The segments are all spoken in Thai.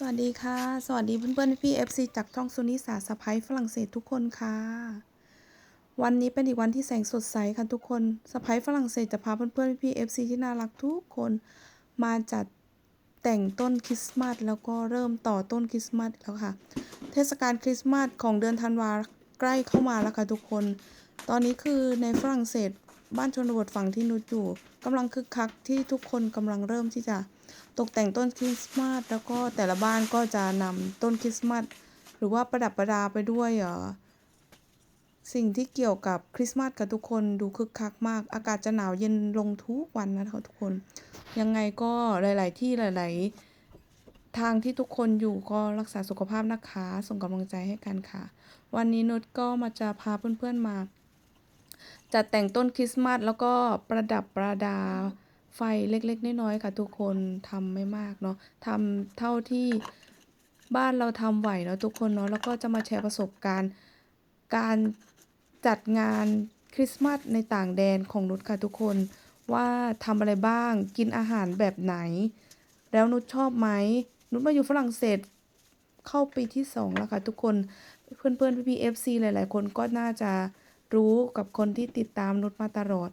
สวัสดีค่ะ สวัสดีเพื่อนๆพี่เอฟซีจากช่องซุนิสาสะพายฝรั่งเศสทุกคนค่ะ วันนี้เป็นอีกวันที่แสงสดใสค่ะทุกคนสะพายฝรั่งเศสจะพาเพื่อนๆพี่เอฟซีที่น่ารักทุกคน มาจัดแต่งต้นคริสต์มาสแล้วก็เริ่มต่อต้นคริสต์มาสแล้วค่ะ เทศกาลคริสต์มาสของเดือนธันวาใกล้เข้ามาแล้วค่ะทุกคน ตอนนี้คือในฝรั่งเศสบ้านชนบทฝั่งที่นุชอยู่กำลังคึกคักที่ทุกคนกำลังเริ่มที่จะ ตกแต่งต้นคริสต์มาสแล้วก็แต่ละบ้านก็จะนำต้นคริสต์มาสหรือว่าประดับประดาไปด้วยเอ่อสิ่งที่เกี่ยวกับคริสต์มาสกับทุกคนดูคึกคักมาก อากาศจะหนาวเย็นลงทุกวันนะคะทุกคน ยังไงก็หลาย ๆ ที่หลาย ๆ ทางที่ทุกคนอยู่ก็รักษาสุขภาพนะคะ ส่งกำลังใจให้กันค่ะ วันนี้นุชก็มาจะพาเพื่อน ๆ มาจัดแต่งต้นคริสต์มาสแล้วก็ประดับประดา ไฟเล็กๆน้อยๆค่ะทุกคนทำไม่มากเนาะทำเท่าที่บ้านเราทำไหวเนาะทุกคนเนาะแล้วก็จะมาแชร์ประสบการณ์การจัดงานคริสต์มาสในต่างแดนของนุชค่ะทุกคนว่าทำอะไรบ้างกินอาหารแบบไหน แล้วนุชชอบไหมนุชมาอยู่ฝรั่งเศสเข้าปีที่สองแล้วค่ะทุกคนเพื่อนๆพี่ๆเอฟซีหลาย ๆ คนก็น่าจะรู้กับคนที่ติดตามนุชมาตลอด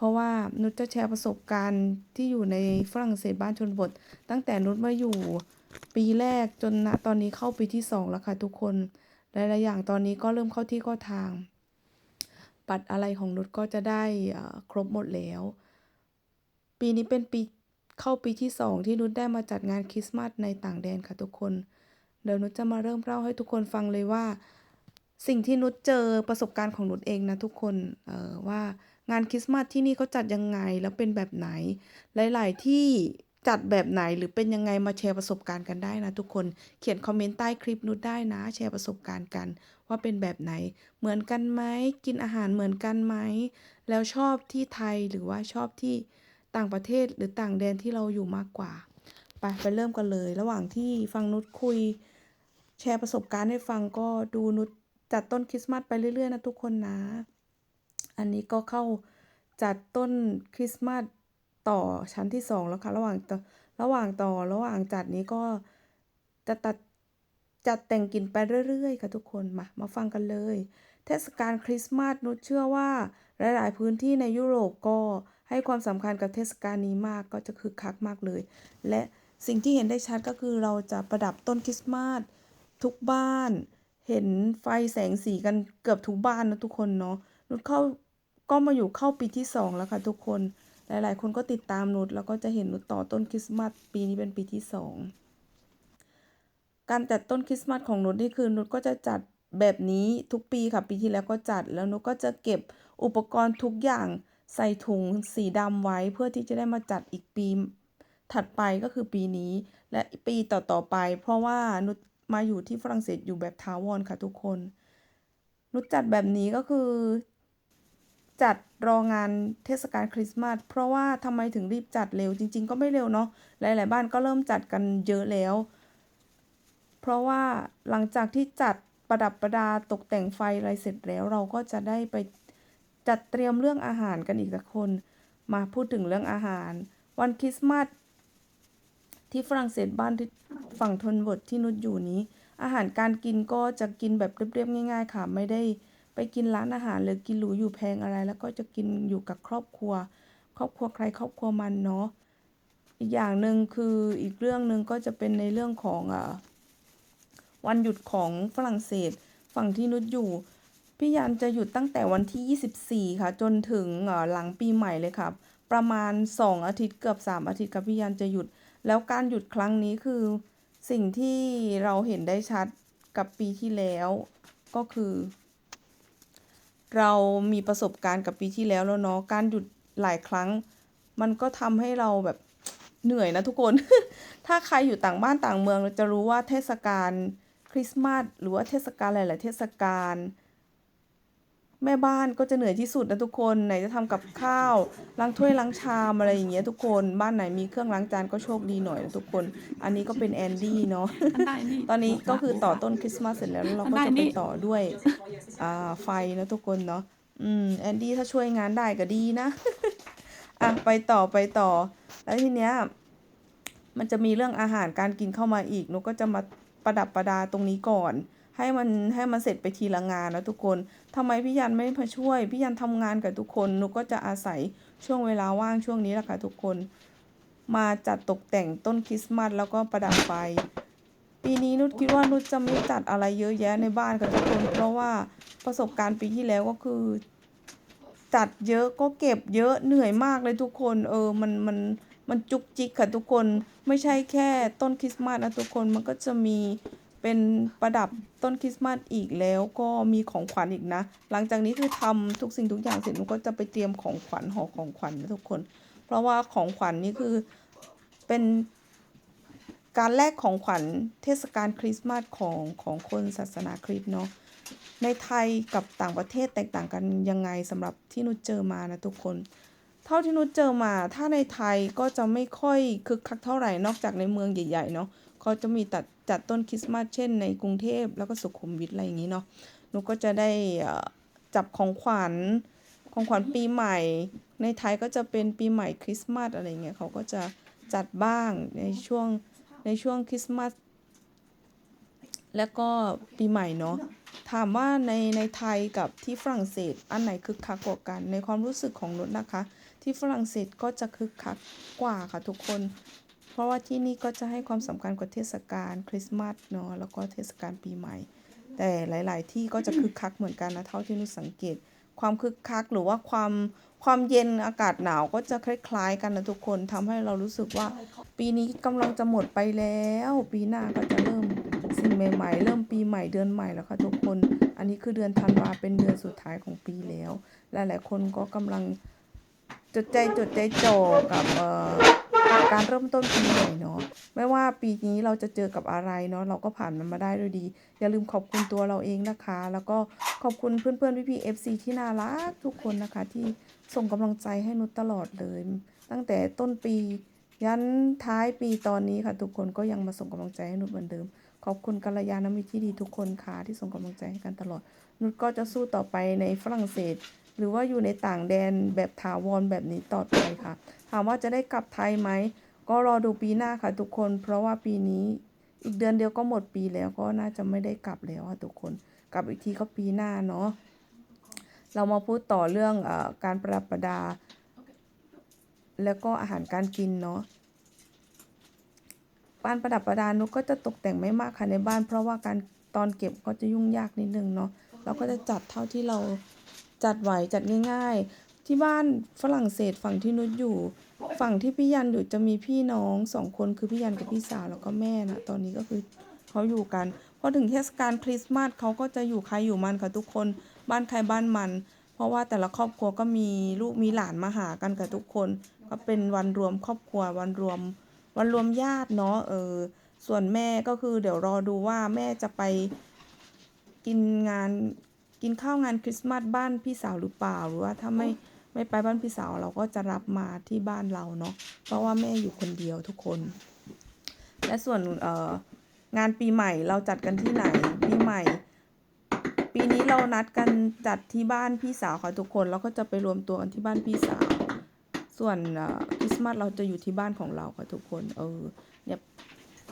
เพราะว่านุชจะแชร์ประสบการณ์ที่อยู่ในฝรั่งเศสบ้านชนบท ตั้งแต่นุชมาอยู่ปีแรกจนณตอนนี้เข้าปีที่สองแล้วค่ะทุกคนหลายๆอย่างตอนนี้ก็เริ่มเข้าที่เข้าทาง ปัดอะไรของนุชก็จะได้ครบหมดแล้ว ปีนี้เป็นปีเข้าปีที่สองที่นุชได้มาจัดงานคริสต์มาสในต่างแดนค่ะทุกคน เดี๋ยวนุชจะมาเริ่มเล่าให้ทุกคนฟังเลยว่า สิ่งที่นุชเจอประสบการณ์ของนุชเองนะทุกคนเออว่า งานคริสต์มาสที่นี่เขาจัดยังไงแล้วเป็นแบบไหน หลาย ๆ ที่จัดแบบไหนหรือเป็นยังไงมาแชร์ประสบการณ์กันได้นะทุกคนเขียนคอมเมนต์ใต้คลิปนุชได้นะ แชร์ประสบการณ์กัน ว่าเป็นแบบไหน เหมือนกันไหมกินอาหารเหมือนกันไหมแล้วชอบที่ไทยหรือว่าชอบที่ต่างประเทศหรือต่างแดนที่เราอยู่มากกว่าไปไปเริ่มกันเลย ระหว่างที่ฟังนุชคุย แชร์ประสบการณ์ให้ฟังก็ดูนุชจัดต้นคริสต์มาสไปเรื่อยๆนะทุกคนนะ อันนี้ก็เข้าจัดต้นคริสต์มาสต่อชั้นที่สองแล้วค่ะระหว่างต่อระหว่างต่อระหว่างจัดนี้ก็จะตัดจัดแต่งกินไปเรื่อยๆค่ะทุกคนมามาฟังกันเลย เทศกาลคริสต์มาสนุชเชื่อว่าหลายๆพื้นที่ในยุโรปก็ให้ความสำคัญกับเทศกาลนี้มากก็จะคึกคักมากเลย และสิ่งที่เห็นได้ชัดก็คือเราจะประดับต้นคริสต์มาสทุกบ้าน เห็นไฟแสงสีกันเกือบทุกบ้านนะทุกคนเนาะนุชเข้า ก็มาอยู่เข้าปีที่สองแล้วค่ะทุกคน หลายๆ คนก็ติดตามนุชแล้วก็จะเห็นนุชต่อต้นคริสต์มาสปีนี้เป็นปีที่สองการจัดต้นคริสต์มาสของนุชนี่คือนุชก็จะจัดแบบนี้ทุกปีค่ะปีที่แล้วก็จัดแล้วนุชก็จะเก็บอุปกรณ์ทุกอย่างใส่ถุงสีดำไว้เพื่อที่จะได้มาจัดอีกปีถัดไปก็คือปีนี้และปีต่อๆไป เพราะว่านุชมาอยู่ที่ฝรั่งเศสอยู่แบบถาวรค่ะทุกคนนุชจัดแบบนี้ก็คือ จัดรองานเทศกาลคริสต์มาสเพราะว่าทำไมถึงรีบจัดเร็วจริง ๆ ก็ไม่เร็วเนาะหลาย ๆ บ้านก็เริ่มจัดกันเยอะแล้ว เพราะว่าหลังจากที่จัดประดับประดาตกแต่งไฟอะไรเสร็จแล้วเราก็จะได้ไปจัดเตรียมเรื่องอาหารกันอีกสักคน มาพูดถึงเรื่องอาหาร วันคริสต์มาสที่ฝรั่งเศสบ้านที่ฝั่งทนบทที่นุชอยู่นี้ อาหารการกินก็จะกินแบบเรียบๆง่าย ๆ ค่ะไม่ได้ ไปกินร้านอาหารหรือกินหรูอยู่แพงอะไร แล้วก็จะกินอยู่กับครอบครัว ครอบครัวใครครอบครัวมันเนาะอีกอย่างหนึ่งคืออีกเรื่องหนึ่งก็จะเป็นในเรื่องของอ่าวันหยุดของฝรั่งเศส ฝั่งที่นุชอยู่พี่ยันจะหยุดตั้งแต่วันที่ 24 ค่ะ จนถึงอ่อหลังปีใหม่เลยค่ะประมาณ 2 อาทิตย์เกือบ 3 อาทิตย์ค่ะพี่ยันจะหยุด แล้วการหยุดครั้งนี้คือสิ่งที่เราเห็นได้ชัดกับปีที่แล้วก็คือ เรามีประสบการณ์กับปีที่แล้วแล้วเนาะการหยุดหลายครั้ง มันก็ทำให้เราแบบเหนื่อยนะทุกคน ถ้าใครอยู่ต่างบ้านต่างเมืองเราจะรู้ว่าเทศกาลคริสต์มาสหรือว่าเทศกาลหลาย ๆ เทศกาล แม่บ้านก็จะเหนื่อยที่สุดนะทุกคนไหนจะทำกับข้าวล้างถ้วยล้างชามอะไรอย่างเงี้ยทุกคนบ้านไหนมีเครื่องล้างจานก็โชคดีหน่อยนะทุกคน อันนี้ก็เป็นแอนดี้เนาะอันใดนี่ตอนนี้ก็คือต่อต้นคริสต์มาสเสร็จแล้วแล้วเราก็จะไปต่อด้วยอ่าไฟนะทุกคนเนาะอืมแอนดี้ถ้าช่วยงานได้ก็ดีนะอะไปต่อไปต่อ แล้วทีเนี้ยมันจะมีเรื่องอาหารการกินเข้ามาอีกนุกก็จะมาประดับประดาตรงนี้ก่อน ให้มันให้มันเสร็จไปทีละงานนะทุกคนทำไมพี่ยันไม่มาช่วย พี่ยันทำงานกับทุกคนนุกก็จะอาศัยช่วงเวลาว่างช่วงนี้แหละค่ะทุกคน มาจัดตกแต่งต้นคริสต์มาสแล้วก็ประดับไฟ ปีนี้นุชคิดว่านุชจะไม่จัดอะไรเยอะแยะในบ้านค่ะทุกคน เพราะว่าประสบการณ์ปีที่แล้วก็คือ จัดเยอะก็เก็บเยอะเหนื่อยมากเลยทุกคน เออมันมันมันจุกจิกค่ะทุกคนไม่ใช่แค่ต้นคริสต์มาสนะทุกคนมันก็จะมี เป็นประดับต้นคริสต์มาสอีกแล้วก็มีของขวัญอีกนะ หลังจากนี้คือทำทุกสิ่งทุกอย่างเสร็จนุก็จะไปเตรียมของขวัญห่อของขวัญนะทุกคน เพราะว่าของขวัญนี่คือเป็นการแลกของขวัญเทศกาลคริสต์มาสของของคนศาสนาคริสต์เนาะในไทยกับต่างประเทศแตกต่างกันยังไงสำหรับที่นุชเจอมานะทุกคน เท่าที่นุชเจอมา ถ้าในไทยก็จะไม่ค่อยคึกคักเท่าไหร่นอกจากในเมืองใหญ่ๆเนาะ เขาจะมีตัดจัดต้นคริสต์มาสเช่นในกรุงเทพแล้วก็สุขุมวิทอะไรอย่างนี้เนาะนุชก็จะได้จับของขวัญของขวัญปีใหม่ ในไทยก็จะเป็นปีใหม่คริสต์มาสอะไรเงี้ยเขาก็จะจัดบ้างในช่วงในช่วงคริสต์มาสแล้วก็ปีใหม่เนาะถามว่าในในไทยกับที่ฝรั่งเศสอันไหนคึกคักกว่ากัน ในความรู้สึกของนุชนะคะ ที่ฝรั่งเศสก็จะคึกคักกว่าค่ะทุกคน เพราะว่าที่นี่ก็จะให้ความสำคัญกับเทศกาลคริสต์มาสเนาะแล้วก็เทศกาลปีใหม่ แต่หลาย ๆ ที่ก็จะคึกคักเหมือนกันนะเท่าที่นุสังเกต ความคึกคักหรือว่าความความเย็นอากาศหนาวก็จะคล้าย ๆ กันนะทุกคนทำให้เรารู้สึกว่า ปีนี้กำลังจะหมดไปแล้ว ปีหน้าก็จะเริ่มสิ่งใหม่ ๆ เริ่มปีใหม่เดือนใหม่แล้วค่ะทุกคน อันนี้คือเดือนธันวาเป็นเดือนสุดท้ายของปีแล้ว หลาย ๆ คนก็กำลังจดใจจดใจจ่อกับ เอ่การเริ่มต้นปีใหม่เนาะไม่ว่าปีนี้เราจะเจอกับอะไรเนาะเราก็ผ่านมันมาได้ด้วยดี อย่าลืมขอบคุณตัวเราเองนะคะ แล้วก็ขอบคุณเพื่อนๆพี่ๆ FC ที่น่ารักทุกคนนะคะ ที่ส่งกำลังใจให้นุชตลอดเลย ตั้งแต่ต้นปี ยันท้ายปีตอนนี้ค่ะ ทุกคนก็ยังมาส่งกำลังใจให้นุชเหมือนเดิม ขอบคุณกัลยาณมิตรที่ดีทุกคนค่ะที่ส่งกำลังใจให้กันตลอด นุชก็จะสู้ต่อไปในฝรั่งเศส หรือว่าอยู่ในต่างแดนแบบถาวรแบบนี้ต่อไปค่ะ ถามว่าจะได้กลับไทยไหม ก็รอดูปีหน้าค่ะทุกคน เพราะว่าปีนี้อีกเดือนเดียวก็หมดปีแล้วก็น่าจะไม่ได้กลับแล้วค่ะทุกคน กลับอีกทีก็ปีหน้าเนาะ เรามาพูดต่อเรื่องอการประดับประดา แล้วก็อาหารการกินเนาะบ้านประดับประดานุกก็จะตกแต่งไม่มากค่ะในบ้าน เพราะว่าการตอนเก็บก็จะยุ่งยากนิดนึงเนาะ เราก็จะจัดเท่าที่เรา จัดไหวจัดง่าย ๆ ที่บ้านฝรั่งเศสฝั่งที่นุชอยู่ ฝั่งที่พี่ยันอยู่จะมีพี่น้องสองคนคือพี่ยันกับพี่สาวแล้วก็แม่นะตอนนี้ก็คือเขาอยู่กันพอถึงเทศกาลคริสต์มาสเขาก็จะอยู่ใครอยู่มันค่ะทุกคนบ้านใครบ้านมัน เพราะว่าแต่ละครอบครัวก็มีลูกมีหลานมาหากันกับทุกคน ก็เป็นวันรวมครอบครัววันรวม วันรวมญาติเนาะเออส่วนแม่ก็คือเดี๋ยวรอดูว่าแม่จะไปกินงาน กินข้าวงานคริสต์มาสบ้านพี่สาวหรือเปล่าหรือว่าถ้าไม่ไม่ไปบ้านพี่สาวเราก็จะรับมาที่บ้านเราเนาะเพราะว่าแม่อยู่คนเดียวทุกคน และส่วนเอ่องานปีใหม่เราจัดกันที่ไหนปีใหม่ ปีนี้เรานัดกันจัดที่บ้านพี่สาวค่ะทุกคนแล้วก็จะไปรวมตัวกันที่บ้านพี่สาว ส่วนเอ่อคริสต์มาสเราจะอยู่ที่บ้านของเราค่ะทุกคนเออเนี่ย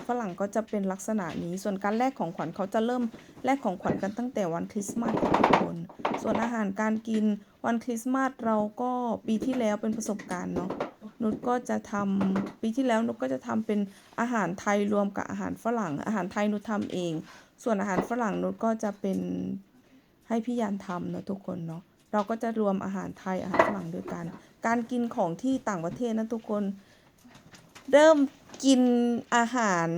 ฝรั่งก็จะเป็นลักษณะนี้ ส่วนการแลกของขวัญเขาจะเริ่มแลกของขวัญกันตั้งแต่วันคริสต์มาสทุกคน ส่วนอาหารการกินวันคริสต์มาสเราก็ปีที่แล้วเป็นประสบการณ์เนาะนุชก็จะทำปีที่แล้วนุชก็จะทำเป็นอาหารไทยรวมกับอาหารฝรั่ง อาหารไทยนุชทำเอง ส่วนอาหารฝรั่งนุชก็จะเป็นให้พี่ยันทำเนาะทุกคนเนาะเราก็จะรวมอาหารไทยอาหารฝรั่งด้วยกัน การกินของที่ต่างประเทศนะทุกคน เริ่มกินอาหาร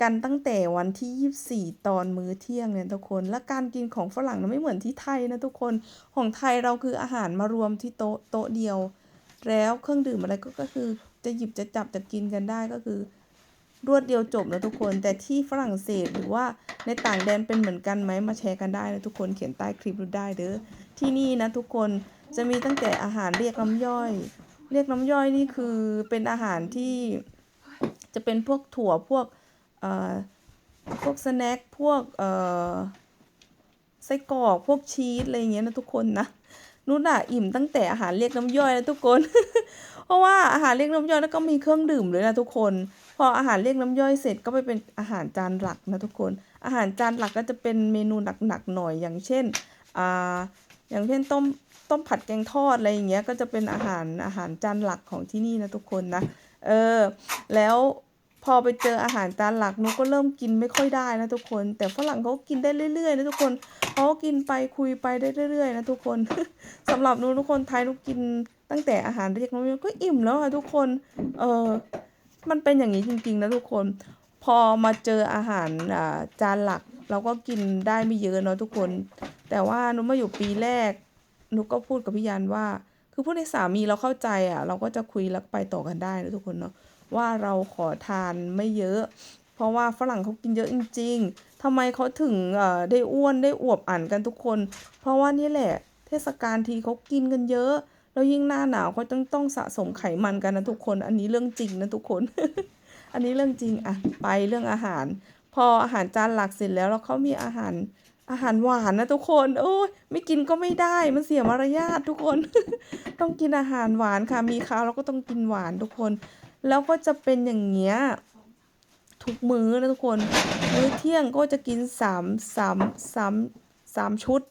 กันตั้งแต่วันที่ 24 ตอนมื้อเที่ยงเนี่ยทุกคน และการกินของฝรั่งนะไม่เหมือนที่ไทยนะทุกคน ของไทยเราคืออาหารมารวมที่โต๊ะโต๊ะเดียว แล้วเครื่องดื่มอะไรก็ก็คือจะหยิบจะจับจะกินกันได้ก็คือ รวดเดียวจบนะทุกคน แต่ที่ฝรั่งเศสหรือว่าในต่างแดนเป็นเหมือนกันไหมมาแชร์กันได้นะทุกคนเขียนใต้คลิปดูได้เด้อ ที่นี่นะทุกคนจะมีตั้งแต่อาหารเรียกน้ำย่อย เรียกน้ำย่อยนี่คือเป็นอาหารที่ จะเป็นพวกถั่วพวกพวกสแน็คพวกไส้กรอกพวกชีสอะไรเงี้ยนะทุกคนนะนุชอะอิ่มตั้งแต่อาหารเรียกน้ำย่อยแล้วทุกคน เพราะว่าอาหารเรียกน้ำย่อยแล้วก็มีเครื่องดื่มเลยนะทุกคน พออาหารเรียกน้ำย่อยเสร็จก็ไปเป็นอาหารจานหลักนะทุกคน อาหารจานหลักก็จะเป็นเมนูหนักๆหน่อยอย่างเช่นอ่าอย่างเช่นต้มต้มผัดแกงทอดอะไรอย่างเงี้ยก็จะเป็นอาหารอาหารจานหลักของที่นี่นะทุกคนนะ เออ แล้วพอไปเจออาหารจานหลักนุกก็เริ่มกินไม่ค่อยได้นะทุกคน แต่ฝรั่งเขากินได้เรื่อยๆนะทุกคนเขากินไปคุยไปได้เรื่อยๆนะทุกคนสำหรับนุทุกคนไทยนุกกินตั้งแต่อาหารเรียกน้ำย่อยก็อิ่มแล้วค่ะทุกคน เออมันเป็นอย่างนี้จริงๆนะทุกคน พอมาเจออาหารอ่าจานหลักเราก็กินได้ไม่เยอะเนาะทุกคน แต่ว่านุกมาอยู่ปีแรกนุกก็พูดกับพี่ยันว่า คือพูดในสามีเราเข้าใจอะ เราก็จะคุยแล้วไปต่อกันได้นะทุกคนเนาะว่าเราขอทานไม่เยอะ เพราะว่าฝรั่งเขากินเยอะจริง ๆทำไมเขาถึงเอ่อได้อ้วนได้อวบอันกันทุกคน เพราะว่านี่แหละ เทศกาลทีเขากินกันเยอะ แล้วยิ่งหน้าหนาวเขาต้องต้องสะสมไขมันกันนะทุกคน อันนี้เรื่องจริงนะทุกคน อันนี้เรื่องจริงอะไปเรื่องอาหาร พออาหารจานหลักเสร็จแล้วแล้วเขามีอาหาร อาหารหวานนะทุกคนโอ้ยไม่กินก็ไม่ได้มันเสียมารยาททุกคน ต้องกินอาหารหวานค่ะ มีข้าวเราก็ต้องกินหวานทุกคน แล้วก็จะเป็นอย่างเงี้ยทุกมื้อนะทุกคน มื้อเที่ยงก็จะกินสามสามสามสามชุด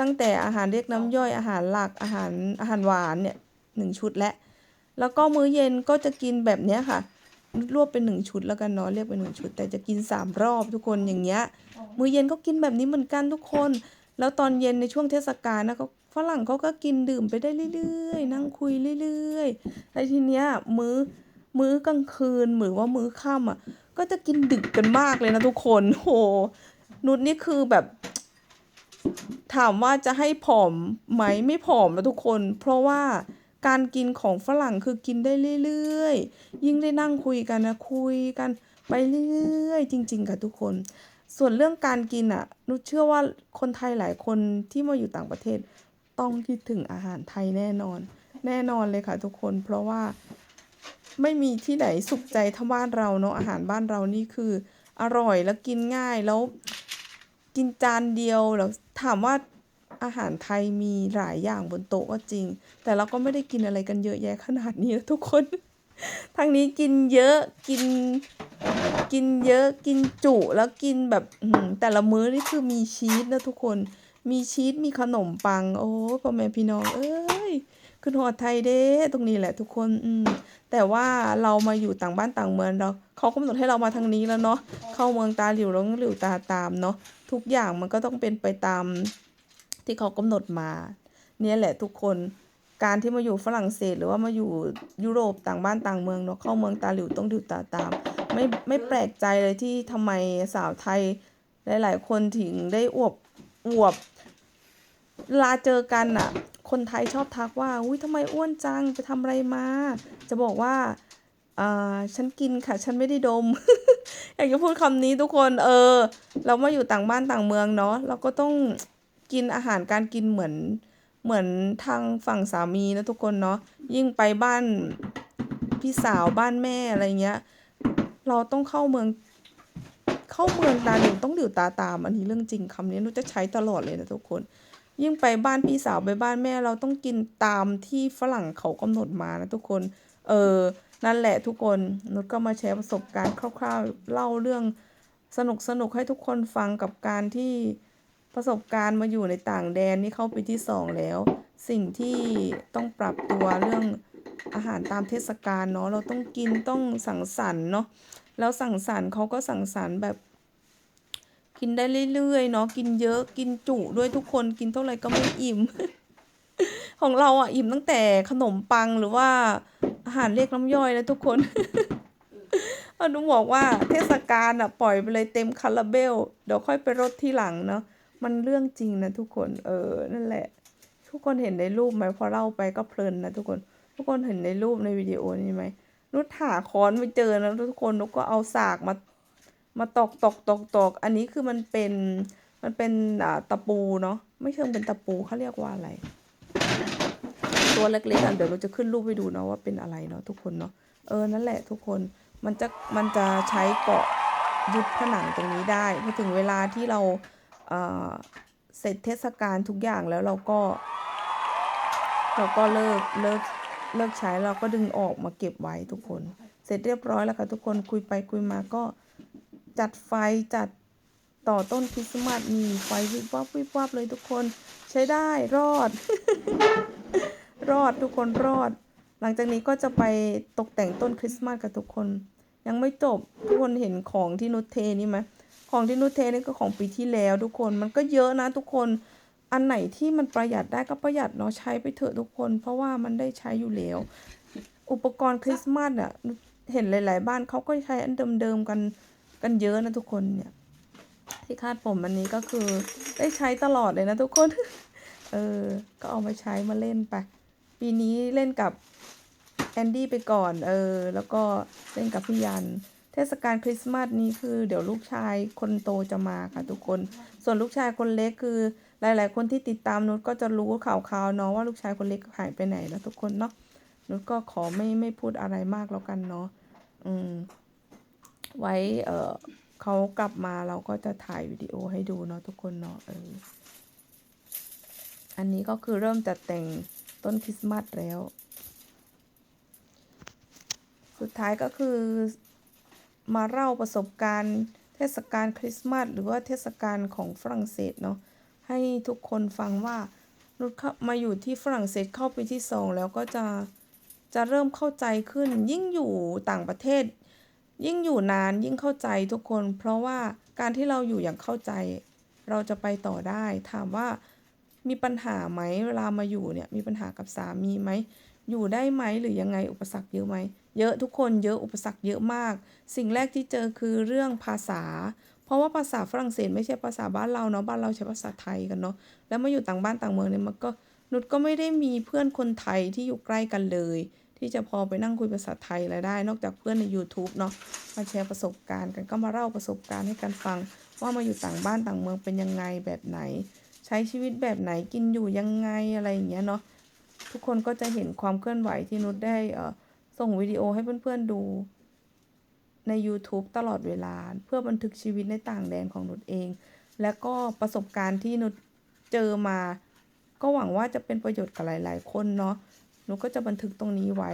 ตั้งแต่อาหารเรียกน้ำย่อยอาหารหลักอาหารอาหารหวานเนี่ยหนึ่งชุดและ แล้วก็มื้อเย็นก็จะกินแบบเนี้ยค่ะ รวบเป็นหนึ่งชุดแล้วกันเนาะเรียกเป็นหนึ่งชุด แต่จะกินสามรอบทุกคนอย่างเงี้ยมื้อเย็นก็กินแบบนี้เหมือนกันทุกคน แล้วตอนเย็นในช่วงเทศกาลนะเขาฝรั่งเขาก็กินดื่มไปได้เรื่อยๆ นั่งคุยเรื่อยๆแล้วทีเนี้ยมื้อมื้อกลางคืนหรือว่ามื้อค่ำอะก็จะกินดึกกันมากเลยนะทุกคนโหนุชนี่คือแบบ ถามว่าจะให้ผอมไหมไม่ผอมนะทุกคน เพราะว่า การกินของฝรั่งคือกินได้เรื่อยๆ ยิ่งได้นั่งคุยกันนะคุยกันไปเรื่อยๆ จริง ๆ ค่ะทุกคน ส่วนเรื่องการกินอะนุชเชื่อว่าคนไทยหลายคนที่มาอยู่ต่างประเทศ ต้องคิดถึงอาหารไทยแน่นอน แน่นอนเลยค่ะทุกคน เพราะว่าไม่มีที่ไหนสุขใจเท่าบ้านเราเนาะอาหารบ้านเรานี่คืออร่อยแล้วกินง่ายแล้วกินจานเดียวแล้วถามว่า อาหารไทยมีหลายอย่างบนโต๊ะก็จริง แต่เราก็ไม่ได้กินอะไรกันเยอะแยะขนาดนี้นะทุกคน ทางนี้กินเยอะกิน กินเยอะกินจุแล้วกินแบบแต่ละมื้อนี่คือมีชีสนะทุกคน มีชีสมีขนมปัง โอ้พ่อแม่พี่น้อง เอ้ยขึ้นหอดไทยเด้ตรงนี้แหละทุกคนอืมแต่ว่าเรามาอยู่ต่างบ้านต่างเมืองเราเขากำหนดให้เรามาทางนี้แล้วเนาะเข้าเมืองตาหลิวแล้วหลิวตาตามเนาะทุกอย่างมันก็ต้องเป็นไปตาม ที่เขากำหนดมา เนี่ยแหละทุกคนการที่มาอยู่ฝรั่งเศสหรือว่ามาอยู่ยุโรปต่างบ้านต่างเมืองเนาะเข้าเมืองตาหลิวต้องหลิวตาตาม ไม่ไม่แปลกใจเลยที่ทำไมสาวไทยหลาย ๆ คนถึงได้อวบอวบเวลาเจอกันอะคนไทยชอบทักว่าอุ้ยทำไมอ้วนจังไปทำอะไรมา จะบอกว่าอ่าฉันกินค่ะ ฉันไม่ได้ดม อยากจะพูดคำนี้ทุกคน เออ เรามาอยู่ต่างบ้านต่างเมืองเนาะเราก็ต้อง กินอาหารการกินเหมือนเหมือนทางฝั่งสามีนะทุกคนเนาะยิ่งไปบ้านพี่สาวบ้านแม่อะไรเงี้ย เราต้องเข้าเมือง เข้าเมืองตาหลิวต้องหลิวตาตามอันนี้เรื่องจริงคำนี้นุชจะใช้ตลอดเลยนะทุกคน ยิ่งไปบ้านพี่สาวไปบ้านแม่ เราต้องกินตามที่ฝรั่งเขากำหนดมานะทุกคน เออนั่นแหละทุกคนนุชก็มาแชร์ประสบการณ์คร่าว ๆ เล่าเรื่องสนุกสนุกให้ทุกคนฟังกับการที่ ประสบการณ์มาอยู่ในต่างแดนนี่เข้าปีที่สองแล้ว สิ่งที่ต้องปรับตัวเรื่องอาหารตามเทศกาลเนาะเราต้องกินต้องสังสรรค์เนาะแล้วสังสรรค์เขาก็สังสรรค์แบบ กินได้เรื่อยๆเนาะกินเยอะกินจุด้วยทุกคนกินเท่าไหร่ก็ไม่อิ่ม ของเราอะอิ่มตั้งแต่ขนมปังหรือว่าอาหารเรียกน้ำย่อยแล้วทุกคนอาหนูบอกว่าเทศกาลอะปล่อยไปเลยเต็มคาราเบลเดี๋ยวค่อยไปรดที่หลังเนาะ มันเรื่องจริงนะทุกคนเออนั่นแหละ ทุกคนเห็นในรูปไหมพอเล่าไปก็เพลินนะทุกคน ทุกคนเห็นในรูปในวิดีโอนี้ไหมนุชหาค้อนไม่เจอนะทุกคนนุชก็เอาสากมามาตอกตอกตอกตอกอันนี้คือมันเป็นมันเป็นอ่าตะปูเนาะไม่เชิงเป็นตะปูเขาเรียกว่าอะไร ตัวเล็กๆอันเดี๋ยวเราจะขึ้นรูปให้ดูเนาะว่าเป็นอะไรเนาะทุกคนเนาะเออนั่นแหละทุกคนมันจะมันจะใช้เกาะยึดผนังตรงนี้ได้พอถึงเวลาที่เรา เออเสร็จเทศกาลทุกอย่างแล้วเราก็ เราก็เลิกเลิกเลิกใช้เราก็ดึงออกมาเก็บไว้ทุกคน เสร็จเรียบร้อยแล้วค่ะทุกคนคุยไปคุยมาก็จัดไฟจัดต่อต้นคริสต์มาสมีไฟวิบวับวิบวับเลยทุกคนใช้ได้รอด รอดทุกคนรอด หลังจากนี้ก็จะไปตกแต่งต้นคริสต์มาสกับทุกคน ยังไม่จบทุกคนเห็นของที่นุชเทนี่ไหม ของที่นุเทนี่ก็ของปีที่แล้วทุกคนมันก็เยอะนะทุกคนอันไหนที่มันประหยัดได้ก็ประหยัดเนาะใช้ไปเถอะทุกคน เพราะว่ามันได้ใช้อยู่แล้ว อุปกรณ์คริสต์มาสอะเห็นหลาย ๆ บ้านเขาก็ใช้อันเดิมๆกันกันเยอะนะทุกคนเนี่ย ที่คาดผมอันนี้ก็คือได้ใช้ตลอดเลยนะทุกคน เออ ก็เอามาใช้มาเล่นไป ปีนี้เล่นกับแอนดี้ไปก่อน เออ แล้วก็เล่นกับพี่ยัน เทศกาลคริสต์มาสนี้คือเดี๋ยวลูกชายคนโตจะมาค่ะทุกคน ส่วนลูกชายคนเล็กคือ หลาย ๆ คนที่ติดตามนุชก็จะรู้ข่าวๆเนาะว่าลูกชายคนเล็กหายไปไหนแล้วทุกคนเนาะนุชก็ขอไม่ไม่พูดอะไรมากแล้วกันเนาะอืม ไว้เออเขากลับมาเราก็จะถ่ายวิดีโอให้ดูเนาะทุกคนเนาะเอออันนี้ก็คือเริ่มจัดแต่งต้นคริสต์มาสแล้ว สุดท้ายก็คือ มาเล่าประสบการณ์เทศกาลคริสต์มาสหรือว่าเทศกาลของฝรั่งเศสเนาะให้ทุกคนฟังว่านุชมาอยู่ที่ฝรั่งเศสเข้าปีที่สองแล้วก็จะจะเริ่มเข้าใจขึ้น ยิ่งอยู่ต่างประเทศ ยิ่งอยู่นานยิ่งเข้าใจทุกคน เพราะว่าการที่เราอยู่อย่างเข้าใจ เราจะไปต่อได้ ถามว่ามีปัญหาไหมเวลามาอยู่เนี่ยมีปัญหากับสามีไหม อยู่ได้ไหมหรือยังไงอุปสรรคเยอะไหมเยอะทุกคนเยอะอุปสรรคเยอะมาก สิ่งแรกที่เจอคือเรื่องภาษา เพราะว่าภาษาฝรั่งเศสไม่ใช่ภาษาบ้านเราเนาะบ้านเราใช้ภาษาไทยกันเนาะแล้วมาอยู่ต่างบ้านต่างเมืองเนี่ยมันก็นุชก็ไม่ได้มีเพื่อนคนไทยที่อยู่ใกล้กันเลย ที่จะพอไปนั่งคุยภาษาไทยอะไรได้ นอกจากเพื่อนใน YouTube เนาะมาแชร์ประสบการณ์กันก็มาเล่าประสบการณ์ให้กันฟัง ว่ามาอยู่ต่างบ้านต่างเมืองเป็นยังไงแบบไหน ใช้ชีวิตแบบไหนกินอยู่ยังไงอะไรอย่างเงี้ยเนาะ ทุกคนก็จะเห็นความเคลื่อนไหวที่นุชได้ส่งวิดีโอให้เพื่อนๆดูใน YouTube ตลอดเวลา เพื่อบันทึกชีวิตในต่างแดนของนุชเอง และก็ประสบการณ์ที่นุชเจอมา ก็หวังว่าจะเป็นประโยชน์กับหลาย ๆ คนเนาะนุชก็จะบันทึกตรงนี้ไว้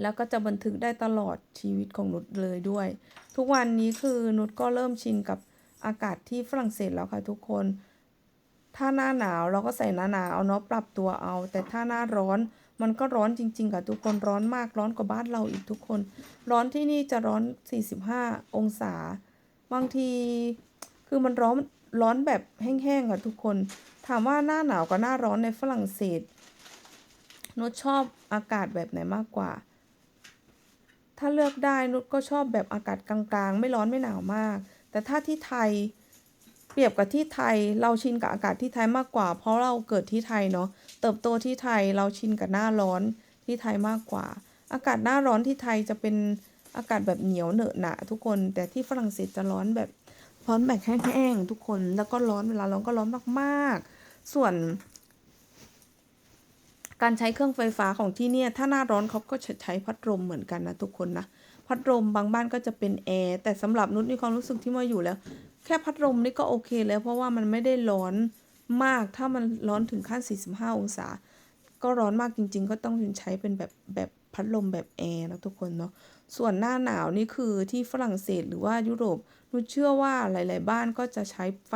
แล้วก็จะบันทึกได้ตลอดชีวิตของนุชเลยด้วย ทุกวันนี้คือนุชก็เริ่มชินกับอากาศที่ฝรั่งเศสแล้วค่ะทุกคน ถ้าหน้าหนาวเราก็ใส่หน้าหนาวเอาเนาะปรับตัวเอา แต่ถ้าหน้าร้อนมันก็ร้อนจริง ๆ ค่ะทุกคนร้อนมากร้อนกว่าบ้านเราอีกทุกคน ร้อนที่นี่จะร้อน 45 องศา บางที คือมันร้อนร้อนแบบแห้งๆค่ะทุกคน ถามว่าหน้าหนาวกับหน้าร้อนในฝรั่งเศสนุชชอบอากาศแบบไหนมากกว่า ถ้าเลือกได้นุชก็ชอบแบบอากาศกลางๆ ไม่ร้อนไม่หนาวมาก แต่ถ้าที่ไทย เปรียบกับที่ไทยเราชินกับอากาศที่ไทยมากกว่า เพราะเราเกิดที่ไทยเนาะเติบโตที่ไทยเราชินกับหน้าร้อนที่ไทยมากกว่า อากาศหน้าร้อนที่ไทยจะเป็นอากาศแบบเหนียวเหนอะหนะทุกคนแต่ที่ฝรั่งเศสจะร้อนแบบร้อนแบบแห้งๆทุกคนแล้วก็ร้อนเวลาร้อนก็ร้อนมากๆ ส่วน การใช้เครื่องไฟฟ้าของที่เนี่ยถ้าหน้าร้อนเขาก็จะใช้พัดลมเหมือนกันนะทุกคนนะ พัดลมบางบ้านก็จะเป็นแอร์แต่สำหรับนุชมีความรู้สึกที่มาอยู่แล้ว แค่พัดลมนี่ก็โอเคแล้ว เพราะว่ามันไม่ได้ร้อนมากถ้ามันร้อนถึงขั้น 45 องศา ก็ร้อนมากจริง ๆ ก็ต้องใช้เป็นแบบแบบพัดลมแบบแอร์นะทุกคนเนาะส่วนหน้าหนาวนี่คือที่ฝรั่งเศสหรือว่ายุโรปนุชเชื่อว่าหลาย ๆ บ้านก็จะใช้ไฟ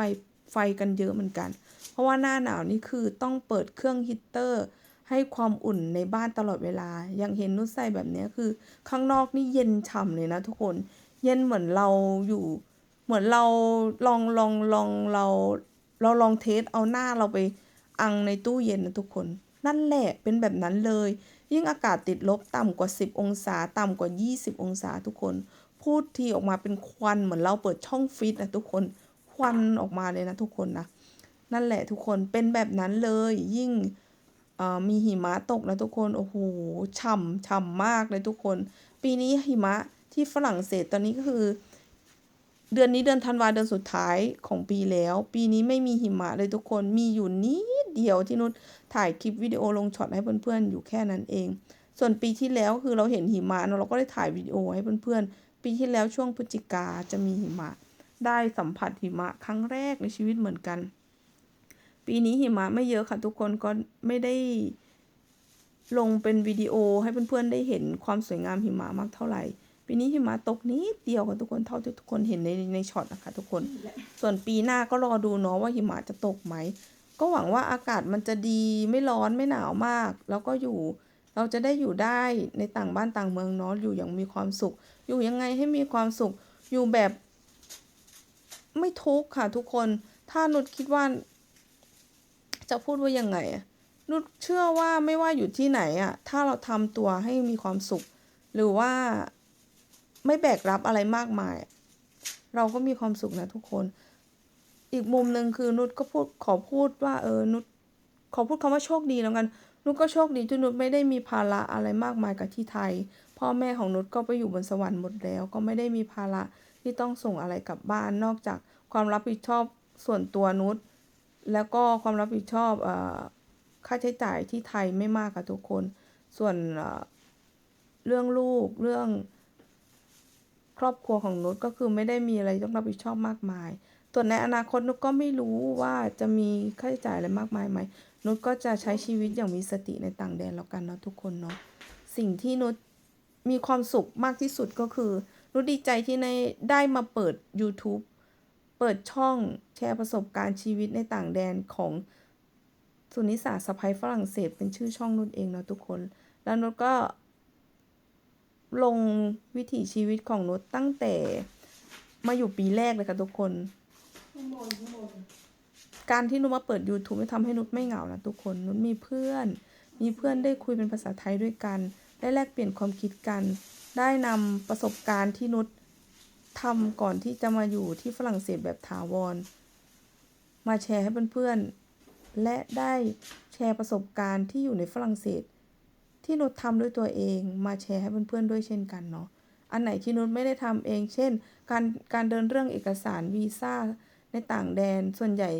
ไฟกันเยอะเหมือนกัน เพราะว่าหน้าหนาวนี่คือต้องเปิดเครื่องฮีตเตอร์ ให้ความอุ่นในบ้านตลอดเวลา อย่างเห็นนุชใส่แบบนี้คือ ข้างนอกนี่เย็นฉ่ำเลยนะทุกคน เย็นเหมือนเราอยู่ เหมือนเราลองลองลองเรา เราลองเทสเอาหน้าเราไปอังในตู้เย็นนะทุกคน นั่นแหละเป็นแบบนั้นเลย ยิ่งอากาศติดลบต่ำกว่า 10 องศา ต่ำกว่า 20 องศาทุกคน พูดทีออกมาเป็นควันเหมือนเราเปิดช่องฟิตนะทุกคน ควันออกมาเลยนะทุกคนนะ นั่นแหละทุกคนเป็นแบบนั้นเลยยิ่ง มีหิมะตกนะทุกคน โอ้โหฉ่ำฉ่ำมากเลยทุกคน ปีนี้หิมะที่ฝรั่งเศสตอนนี้ก็คือ เดือนนี้เดือนธันวาเดือนสุดท้ายของปีแล้ว ปีนี้ไม่มีหิมะเลยทุกคน มีอยู่นิดเดียวที่นุชถ่ายคลิปวิดีโอลงช็อตให้เพื่อนๆอยู่แค่นั้นเอง ส่วนปีที่แล้วคือเราเห็นหิมะเนาะเราก็ได้ถ่ายวิดีโอให้เพื่อนๆ ปีที่แล้วช่วงพฤศจิกาจะมีหิมะ ได้สัมผัสหิมะครั้งแรกในชีวิตเหมือนกัน ปีนี้หิมะไม่เยอะค่ะทุกคนก็ไม่ได้ลงเป็นวิดีโอให้เพื่อนๆได้เห็นความสวยงามหิมะมากเท่าไหร่ ปีนี้หิมะตกนิดเดียวค่ะทุกคนเท่าที่ทุกคนเห็นในในช็อตนะคะทุกคน ส่วนปีหน้าก็รอดูเนาะว่าหิมะจะตกไหม ก็หวังว่าอากาศมันจะดีไม่ร้อนไม่หนาวมาก แล้วก็อยู่เราจะได้อยู่ได้ในต่างบ้านต่างเมืองเนาะอยู่อย่างมีความสุข อยู่ยังไงให้มีความสุขอยู่แบบ ไม่ทุกข์ค่ะทุกคน ถ้านุชคิดว่า จะพูดว่ายังไงอะนุชเชื่อว่าไม่ว่าอยู่ที่ไหนอะถ้าเราทำตัวให้มีความสุข หรือว่าไม่แบกรับอะไรมากมาย เราก็มีความสุขนะทุกคน อีกมุมหนึ่งคือนุชก็พูดขอพูดว่าเออนุชขอพูดคำว่าโชคดีแล้วกัน นุชก็โชคดีที่นุชไม่ได้มีภาระอะไรมากมายกับที่ไทย พ่อแม่ของนุชก็ไปอยู่บนสวรรค์หมดแล้ว ก็ไม่ได้มีภาระที่ต้องส่งอะไรกลับบ้านนอกจากความรับผิดชอบส่วนตัวนุช แล้วก็ความรับผิดชอบอค่าใช้จ่ายที่ไทยไม่มากค่ะทุกคน ส่วนเอ่อเรื่องลูกเรื่องครอบครัวของนุชก็คือไม่ได้มีอะไรต้องรับผิดชอบมากมาย ส่วนในอนาคตนุชก็ไม่รู้ว่าจะมีค่าใช้จ่ายอะไรมากมายไหม นุชก็จะใช้ชีวิตอย่างมีสติในต่างแดนแล้วกันเนาะทุกคนเนาะ สิ่งที่นุชมีความสุขมากที่สุดก็คือ นุชดีใจที่ในได้มาเปิด YouTube เปิดช่องแชร์ประสบการณ์ชีวิตในต่างแดนของสุนิสาสะพ้ยฝรั่งเศสเป็นชื่อช่องนุชเองเนาะทุกคน แล้วนุชก็ลงวิถีชีวิตของนุชตั้งแต่มาอยู่ปีแรกเลยค่ะทุกคน การที่นุชมาเปิด YouTube ไม่ทำให้นุชไม่เหงานะทุกคนนุชมีเพื่อน มีเพื่อนได้คุยเป็นภาษาไทยด้วยกัน ได้แลกเปลี่ยนความคิดกัน ได้นำประสบการณ์ที่นุช ทำก่อนที่จะมาอยู่ที่ฝรั่งเศสแบบถาวร มาแชร์ให้เพื่อนๆ และได้แชร์ประสบการณ์ที่อยู่ในฝรั่งเศส ที่นุชทำด้วยตัวเองมาแชร์ให้เพื่อนๆด้วยเช่นกันเนาะอันไหนที่นุชไม่ได้ทำเอง เช่น การการเดินเรื่องเอกสารวีซ่าในต่างแดนส่วนใหญ่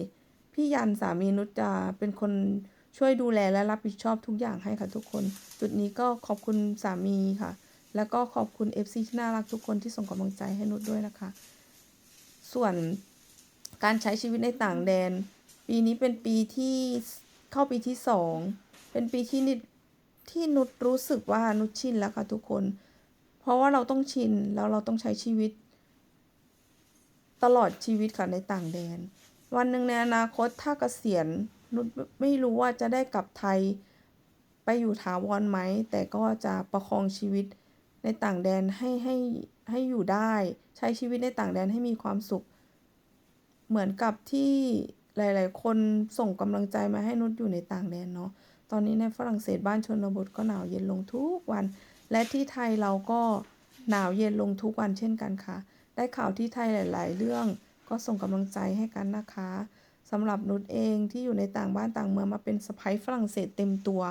พี่ยันสามีนุชจะเป็นคนช่วยดูแลและรับผิดชอบทุกอย่างให้ค่ะทุกคน จุดนี้ก็ขอบคุณสามีค่ะ แล้วก็ขอบคุณ FC ที่น่ารักทุกคนที่ส่งกำลังใจให้นุชด้วยนะคะ ส่วนการใช้ชีวิตในต่างแดน ปีนี้เป็นปีที่เข้าปีที่สองเป็นปีที่นิดที่นุชรู้สึกว่านุชชินแล้วค่ะทุกคน เพราะว่าเราต้องชินแล้วเราต้องใช้ชีวิต ตลอดชีวิตค่ะในต่างแดน วันหนึ่งในอนาคตถ้าเกษียณนุชไม่รู้ว่าจะได้กลับไทยไปอยู่ถาวรไหม แต่ก็จะประคองชีวิต ในต่างแดนให้ให้ให้อยู่ได้ ใช้ชีวิตในต่างแดนให้มีความสุข เหมือนกับที่หลาย ๆ คนส่งกำลังใจมาให้นุชอยู่ในต่างแดนเนาะตอนนี้ในฝรั่งเศสบ้านชนบทก็หนาวเย็นลงทุกวัน และที่ไทยเราก็หนาวเย็นลงทุกวันเช่นกันค่ะ ได้ข่าวที่ไทยหลาย ๆ เรื่องก็ส่งกำลังใจให้กันนะคะสำหรับนุชเองที่อยู่ในต่างบ้านต่างเมืองมาเป็นสะพ้ยฝรั่งเศสเต็มตัว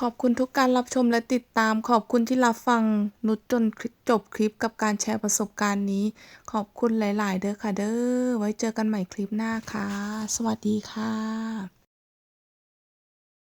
ขอบคุณทุกการรับชมและติดตาม ขอบคุณที่รับฟังนุชจนจบคลิปกับการแชร์ประสบการณ์นี้ ขอบคุณหลาย ๆ เด้อค่ะเด้อไว้เจอกันใหม่คลิปหน้าค่ะ สวัสดีค่ะ